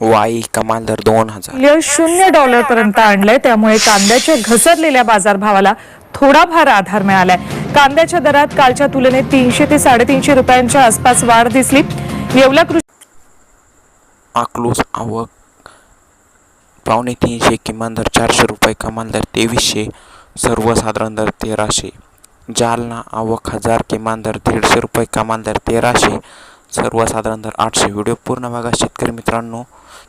वाई कमाल दर दोन हजार. शून्य डॉलर पर्यंत आणलंय. त्यामुळे कांद्याच्या घसरलेल्या बाजारभावाला थोडाफार आधार मिळालाय. कांद्याच्या दरात कालच्या तुलनेत तीनशे ते साडेतीनशे रुपयांच्या आसपास वाढ दिसली. येवला कृषी अकलूज आवक. पावणे तीनशे किमान दर चारशे रुपये कमाल दर तेवीसशे सर्वसाधारण दर तेराशे. जालना आवक हजार किमान दर दीडशे रुपये कमाल दर तेराशे. सर्वसाधारण दर आठशे व्हिडिओ पूर्ण भागात शेतकरी मित्रांनो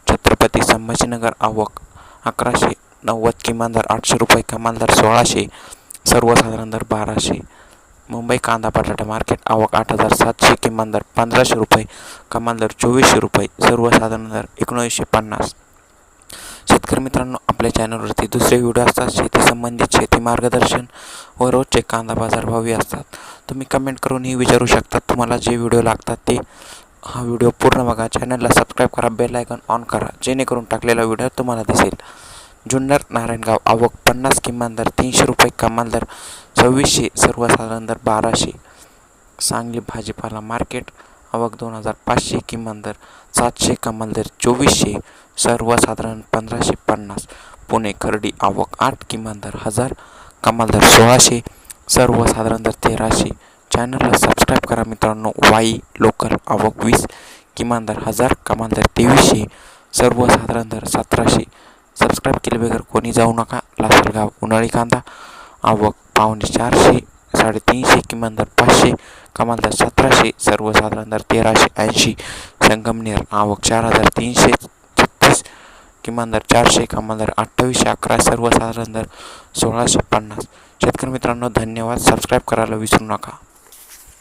छत्रपती संभाजीनगर आवक अकराशे नव्वद किमान दर आठशे रुपये कमाल दर सोळाशे सर्वसाधारण दर बाराशे. मुंबई कांदा बटाटा मार्केट आवक आठ हजार सातशे किमान दर पंधराशे रुपये कमाल दर चोवीसशे रुपये सर्वसाधारण दर एकोणीसशे पन्नास. मित्रांनो आपल्या चॅनलवरती दुसरे व्हिडिओ असतात शेती संबंधित शेती मार्गदर्शन व रोजचे कांदा बाजार भावी असतात. तुम्ही कमेंट करूनही विचारू शकता तुम्हाला जे व्हिडिओ लागतात ते हा व्हिडिओ पूर्ण बघा. चॅनलला सबस्क्राईब करा बेल आयकॉन ऑन करा जेणेकरून टाकलेला व्हिडिओ तुम्हाला दिसेल. जुन्नर नारायणगाव आवक पन्नास किमान दर तीनशे रुपये कमाल दर सव्वीसशे सर्वसाधारण दर बाराशे सांगली भाजीपाला मार्केट आवक दोन हजार पाचशे किमान दर सातशे कमाल दर चोवीसशे सर्वसाधारण पंधराशे पन्नास. पुणे खर्डी आवक आठ किमान दर हजार कमाल दर सोळाशे सर्वसाधारण दर तेराशे. चॅनलला सबस्क्राईब करा मित्रांनो. वाई लोकल आवक वीस किमान दर हजार कमाल दर तेवीसशे सर्वसाधारण दर सतराशे. सबस्क्राईब केल्याबगैर कोणी जाऊ नका. लासलगाव उन्हाळी कांदा आवक पावणे चारशे साडेतीनशे किमान दर पाचशे कमाल दर सतराशे सर्वसाधारण दर तेराशे ऐंशी. संगमनेर आवक चार हजार तीनशे किमान दर चारशे कमाल दर अठ्ठावीसशे अकरा सर्वसाधारण दर सोळाशे पन्नास. शेतकरी मित्रांनो धन्यवाद. सबस्क्राईब करायला विसरू नका.